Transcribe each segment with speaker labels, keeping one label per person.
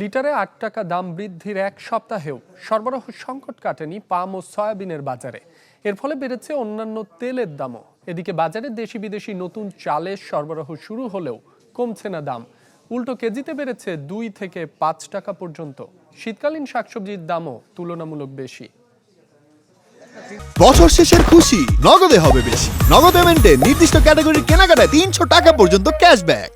Speaker 1: লিটারে আট টাকা দাম বৃদ্ধির এক সপ্তাহেও সরবরাহ সংকট কাটেনি পাম ও সয়াবিনের বাজারে। এর ফলে বেড়েছে অন্যান্য তেলের দামও। এদিকে বাজারে দেশি বিদেশি নতুন চালের সরবরাহ শুরু হলেও কমছে না দাম। উল্টো কেজিতে বেড়েছে দুই থেকে পাঁচ টাকা পর্যন্ত। শীতকালীন শাকসবজির দামও তুলনামূলক বেশি।
Speaker 2: বছর শেষের খুশি, নগদে হবে বেশি। নগদ পেমেন্টে নির্দিষ্ট ক্যাটাগরির কেনাকাটায় তিনশো টাকা পর্যন্ত ক্যাশব্যাক।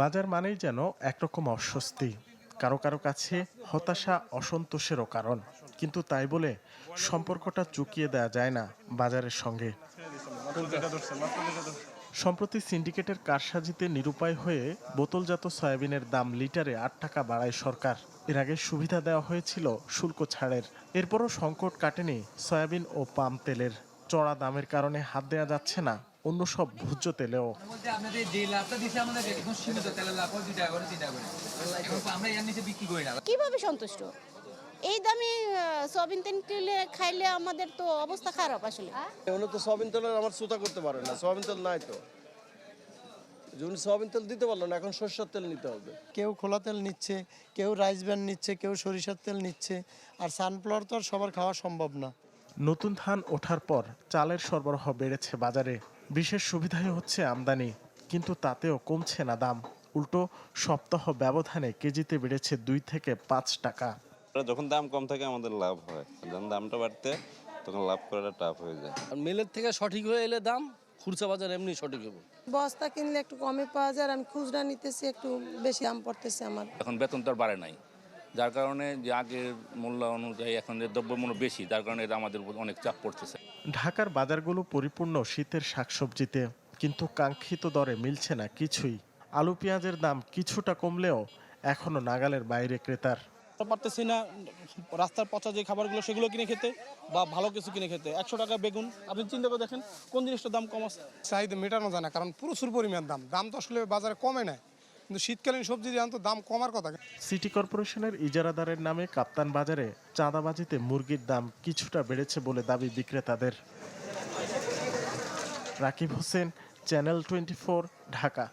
Speaker 3: বাজার মানেই যেন একরকম অস্বস্তি। কারও কারও কাছে হতাশা অসন্তোষেরও কারণ। কিন্তু তাই বলে সম্পর্কটা চুকিয়ে দেওয়া যায় না বাজারের সঙ্গে। সম্প্রতি সিন্ডিকেটের কারসাজিতে নিরুপায় হয়ে বোতলজাত সয়াবিনের দাম লিটারে আট টাকা বাড়ায় সরকার। এর আগে সুবিধা দেওয়া হয়েছিল শুল্ক ছাড়ের। এরপরও সংকট কাটেনি সয়াবিন ও পাম তেলের। চড়া দামের কারণে হাত দেওয়া যাচ্ছে না অন্য সব ভোজ্য তেলেও।
Speaker 4: কীভাবে সন্তুষ্ট? এই দামে সয়াবিন তেল কিনলে খাইলে আমাদের তো অবস্থা খারাপ আসলে।
Speaker 5: উনি তো সয়াবিন তেলের আমার সুতা করতে পারে না সয়াবিন তেল নাই তো। যে উনি সয়াবিন তেল দিতে পারল না এখন সরষের তেল নিতে হবে।
Speaker 6: কেউ খোলা তেল নিচ্ছে কেউ রাইস ব্যান নিচ্ছে কেউ সরিষার তেল নিচ্ছে আর সানফ্লাওয়ার তো আর সবার খাওয়া সম্ভব না।
Speaker 3: নতুন ধান ওঠার পর চালের সরবরাহ বেড়েছে বাজারে। বিশেষ সুবিধাই হচ্ছে আমদানি কিন্তু তাতেও কমছে না দাম। উল্টো সপ্তাহ ব্যবধানে কেজিতে বেড়েছে দুই থেকে পাঁচ টাকা।
Speaker 7: যখন দাম কম থাকে আমাদের লাভ হয়। যখন দামটা বাড়তে তখন লাভ করাটা টাফ হয়ে যায়।
Speaker 5: আর মিলের থেকে সঠিক হয়ে এলে দাম খুচরা বাজার এমনি সঠিক হবে।
Speaker 8: বস্তা কিনলে একটু কমে পাওয়া যায় আর আমি খুচরা নিতেছি একটু বেশি দাম পড়তেছে আমার।
Speaker 9: এখন বেতন তো আর বাড়ে নাই। যার কারণে যে আগের মূল্য অনুযায়ী এখন যে দ্রব্যমূল্য বেশি যার কারণে এটা আমাদের উপর অনেক চাপ পড়তেছে।
Speaker 3: ঢাকার বাজারগুলো পরিপূর্ণ শীতের শাকসবজিতে কিন্তু কাঙ্ক্ষিত দরে মিলছে না কিছুই। আলু পেঁয়াজের দাম কিছুটা কমলেও এখনও নাগালের বাইরে ক্রেতার।
Speaker 10: পারতেছি না রাস্তার পচা যে খাবারগুলো সেগুলো কিনে খেতে বা ভালো কিছু কিনে খেতে। একশো টাকা বেগুন আপনি চিন্তা করে দেখেন কোন জিনিসটার দাম কম আছে।
Speaker 6: চাহিদা মেটানো যায় না কারণ প্রচুর পরিমাণ দাম। দাম তো আসলে বাজারে কমে না কিন্তু শীতকালীন সবজি এখন তো দাম কমার কথা।
Speaker 3: সিটি কর্পোরেশনের ইজারাদারের নামে কাপ্তান বাজারে চাঁদাবাজিতে মুরগির দাম কিছুটা বেড়েছে বলে দাবি বিক্রেতাদের। Rakib Hossain, channel twenty Dhaka.